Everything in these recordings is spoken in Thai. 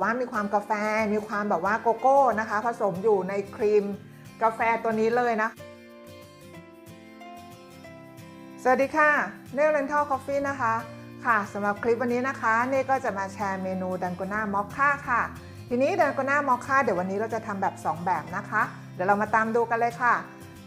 ว่ามีความกาแฟ มีความแบบว่าโกโก้นะคะ ผสมอยู่ในครีมกาแฟตัวนี้เลยนะ สวัสดีค่ะเน r เ Rental Coffee นะคะ ค่ะสำหรับคลิปวันนี้นะคะเน่ก็จะมาแชร์เมนูดันโกน่ามอคค่าค่ะ ทีนี้ดันโกน่ามอคค่าเดี๋ยววันนี้เราจะทำแบบ 2 แบบนะคะ เดี๋ยวเรามาตามดูกันเลยค่ะ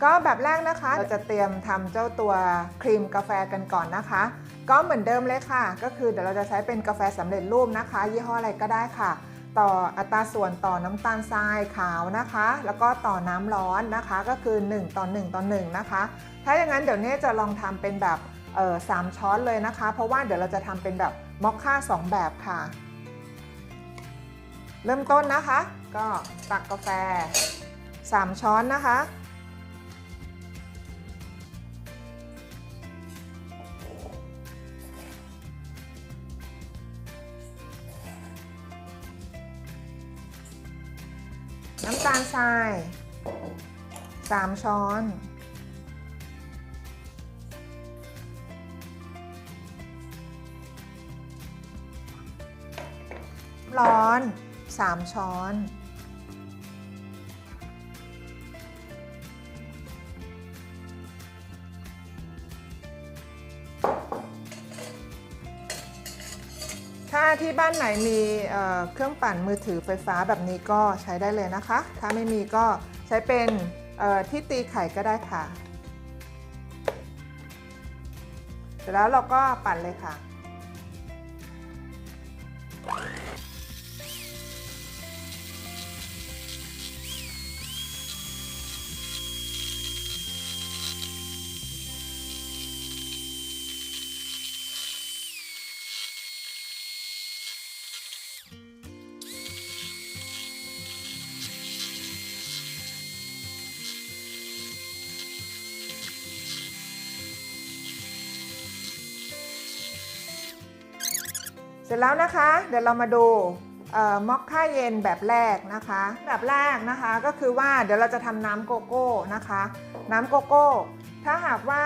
ก็แบบแรกนะคะ เราจะเตรียมทำเจ้าตัวครีมกาแฟกันก่อนนะคะ ก็เหมือนเดิมเลยค่ะ ก็คือเดี๋ยวเราจะใช้เป็นกาแฟสำเร็จรูปนะคะ ยี่ห้ออะไรก็ได้ค่ะ ต่ออัตราส่วนต่อน้ำตาลทรายขาวนะคะ แล้วก็ต่อน้ำร้อนนะคะ ก็คือ 1 ต่อ 1 ต่อ 1 นะคะ ถ้าอย่างนั้นเดี๋ยวเน่จะลองทำเป็นแบบสามช้อนเลยนะคะ เพราะว่าเดี๋ยวเราจะทำเป็นแบบมอคค่า2 แบบค่ะ เริ่มต้นนะคะ ก็ตักกาแฟ 3 ช้อนนะคะ น้ำตาลทราย 3 ช้อน ร้อน 3 ช้อน ถ้าที่บ้านไหนมีเอ่อเครื่องปั่นมือถือไฟฟ้าแบบนี้ก็ใช้ได้เลยนะคะ ถ้าไม่มีก็ใช้เป็นที่ตีไข่ก็ได้ค่ะ เสร็จแล้วเราก็ปั่นเลยค่ะ ร็จแล้วนะคะ เดี๋ยวเรามาดูม็อคค่าเย็นแบบแรกนะคะ แบบแรกนะคะก็คือว่าเดี๋ยวเราจะทำน้ำโกโก้นะคะ น้ำโกโก้ ถ้าหากว่า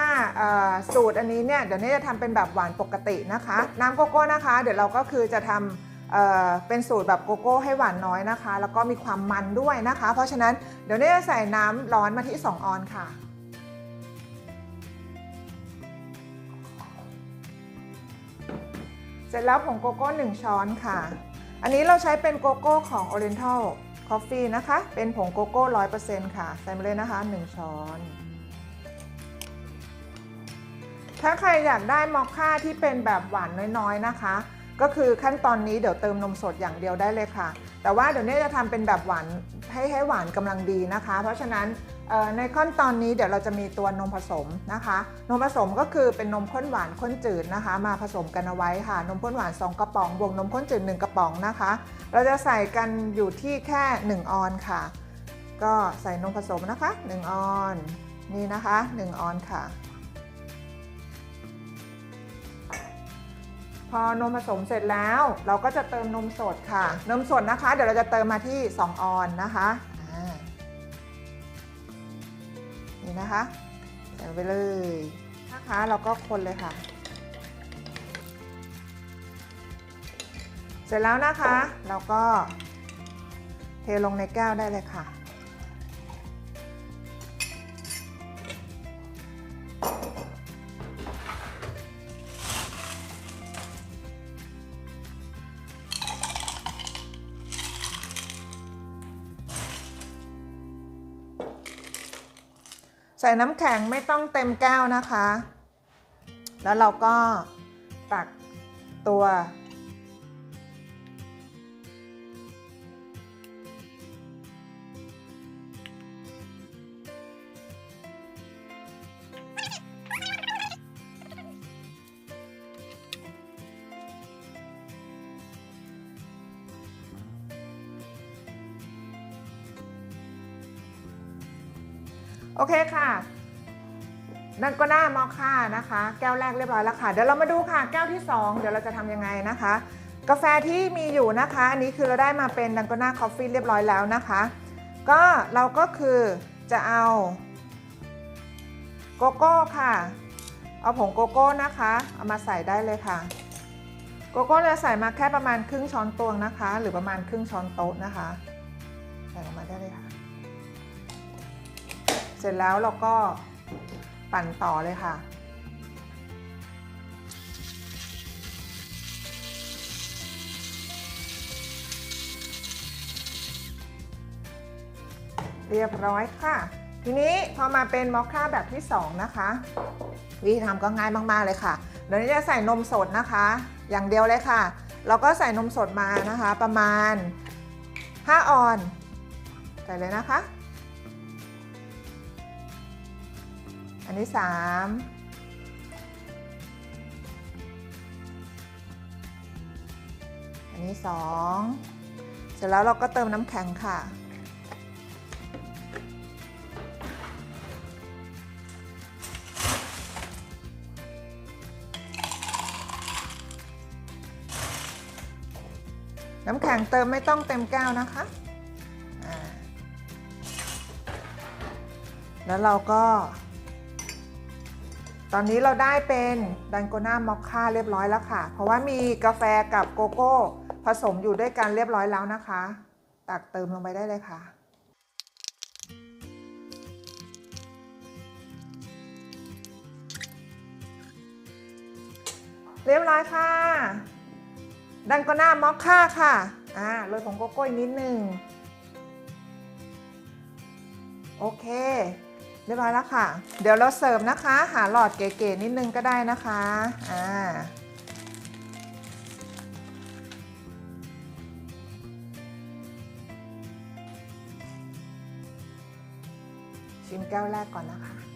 สูตรอันนี้เนี่ยเดี๋ยวนี้จะทำเป็นแบบหวานปกตินะคะ น้ำโกโก้นะคะ เดี๋ยวเราก็คือจะทำเอ่อเป็นสูตรแบบโกโก้ให้หวานน้อยนะคะ แล้วก็มีความมันด้วยนะคะ เพราะฉะนั้นเดี๋ยวนี้จะใส่น้ำร้อนมาที่ 2 ออนค่ะ เสร็จแล้วผงโกโก้ 1 ช้อนค่ะ อันนี้เราใช้เป็นโกโก้ของ Oriental Coffee นะคะ เป็นผงโกโก้ 100%ค่ะ ใส่มาเลยนะคะ 1 ช้อน ถ้าใครอยากได้มอคค่าที่เป็นแบบหวานน้อยๆ นะคะ ก็คือขั้นตอนนี้เดี๋ยวเติมนมสดอย่างเดียวได้เลยค่ะ แต่ว่าเดี๋ยวนี้จะทำเป็นแบบหวานให้ให้หวานกำลังดีนะคะ เพราะฉะนั้น ในขั้นตอนนี้เดี๋ยวเราจะมีตัวนมผสมนะคะ นมผสมก็คือเป็นนมข้นหวานข้นจืดนะคะ มาผสมกันเอาไว้ค่ะ นมข้นหวาน 2 กระป๋องบวกนมข้นจืด 1 กระป๋องนะคะ เราจะใส่กันอยู่ที่แค่ 1 ออนค่ะ ก็ใส่นมผสมนะคะ 1 ออนนี่นะคะ 1 ออนค่ะ พอนมผสมเสร็จแล้ว เราก็จะเติมนมสดค่ะ นมสดนะคะ เดี๋ยวเราจะเติมมาที่ 2 ออนนะคะ นะคะใส่ไปเลยนะคะเราก็คนเลยค่ะ เสร็จแล้วนะคะ เราก็เทลงในแก้วได้เลยค่ะ ใส่น้ำแข็งไม่ต้องเต็มแก้วนะคะ แล้วเราก็ตักตัว โอเคค่ะนั่นก็น่ามอค่านะคะ แก้วแรกเรียบร้อยแล้วค่ะ เดี๋ยวเรามาดูค่ะ แก้วที่ 2 เดี๋ยวเราจะทำยังไงนะคะ กาแฟที่มีอยู่นะคะ อันนี้คือเราได้มาเป็นดังโกน่าคอฟฟี่เรียบร้อยแล้วนะคะ ก็เราก็คือจะเอาโกโก้ค่ะ เอาผงโกโก้นะคะ เอามาใส่ได้เลยค่ะ โกโก้เราใส่มาแค่ประมาณครึ่งช้อนตวงนะคะ หรือประมาณครึ่งช้อนโต๊ะนะคะ ใส่ลงมาได้เลยค่ะ เสร็จแล้วเราก็ปั่นต่อเลยค่ะ เรียบร้อยค่ะ ทีนี้พอมาเป็นมอคค่าแบบที่ 2 นะคะ วิธีทำก็ง่ายมาก ๆ เลยค่ะ เดี๋ยวนี้จะใส่นมสดนะคะ อย่างเดียวเลยค่ะ เราก็ใส่นมสดมานะคะ ประมาณ 5 ออน ใส่เลยนะคะ อันนี้3อันนี้2เสร็จแล้วเราก็เติมน้ำแข็งค่ะ น้ำแข็งเติมไม่ต้องเต็มแก้วนะคะแล้วเราก็ ตอนนี้เราได้เป็นดันโกน่ามอคค่าเรียบร้อยแล้วค่ะ เพราะว่ามีกาแฟกับโกโก้ผสมอยู่ด้วยกันเรียบร้อยแล้วนะคะ ตักเติมลงไปได้เลยค่ะ เรียบร้อยค่ะ ดันโกน่ามอคค่าค่ะ อ่าโรยผงโกโก้อีกนิดนึง โอเค เรียบร้อยแล้วค่ะ เดี๋ยวเราเสิร์ฟนะคะ หาหลอดเก๋ๆนิดนึงก็ได้นะคะ อ่า ชิมแก้วแรกก่อนนะคะ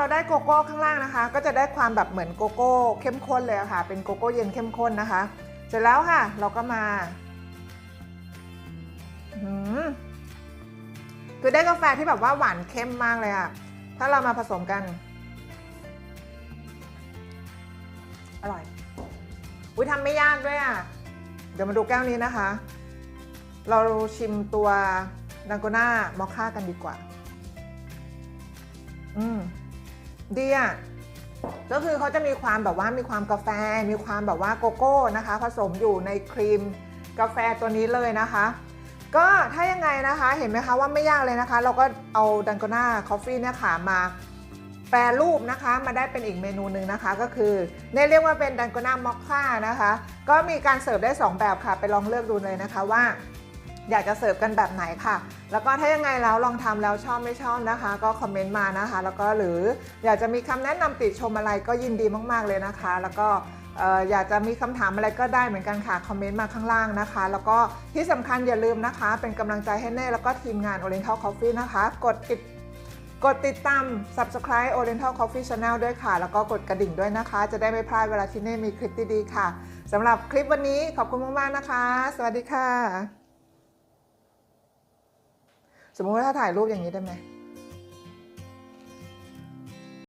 เราได้โกโก้ข้างล่างนะคะ ก็จะได้ความแบบเหมือนโกโก้เข้มข้นเลยค่ะ เป็นโกโก้เย็นเข้มข้นนะคะ เสร็จแล้วค่ะเราก็มาอื้อหือคือได้กาแฟที่แบบว่าหวานเข้มมากเลยอะถ้าเรามาผสมกัน อร่อย อุ้ยทำไม่ยากด้วยอะเดี๋ยวมาดูแก้วนี้นะคะ เราชิมตัวดังโกน่ามอคค่ากันดีกว่า อืม ดีอะก็คือเขาจะมีความแบบว่ามีความกาแฟ มีความแบบว่าโกโก้นะคะ ผสมอยู่ในครีมกาแฟตัวนี้เลยนะคะ ก็ถ้ายังไงนะคะเห็นไหมคะว่าไม่ยากเลยนะคะ เราก็เอาดันโกน่าคอฟฟี่เนี่ยค่ะมาแปรรูปนะคะมาได้เป็นอีกเมนูหนึ่งนะคะ ก็คือเนี่ยเรียกว่าเป็นดันโกน่ามอคค่านะคะ ก็มีการเสิร์ฟได้ 2 แบบค่ะ ไปลองเลือกดูเลยนะคะว่า อยากจะเสิร์ฟกันแบบไหนค่ะ แล้วก็ถ้ายังไงแล้วลองทำแล้วชอบไม่ชอบนะคะ ก็คอมเมนต์มานะคะ แล้วก็หรืออยากจะมีคำแนะนำติชมอะไรก็ยินดีมาก ๆเลยนะคะ แล้วก็เอ่อยากจะมีคำถามอะไรก็ได้เหมือนกันค่ะ คอมเมนต์มาข้างล่างนะคะ แล้วก็ที่สำคัญอย่าลืมนะคะ เป็นกำลังใจให้เน่แล้วก็ทีมงาน Oriental Coffee นะคะ กดติดกดติดตาม subscribe Oriental Coffee Channel ด้วยค่ะ แล้วก็กดกระดิ่งด้วยนะคะ จะได้ไม่พลาดเวลาที่เน่มีคลิปดีๆค่ะสำหรับคลิปวันนี้ขอบคุณมากๆนะคะ สวัสดีค่ะ สมมุติว่าถ้าถ่ายรูปอย่างนี้ได้ไหม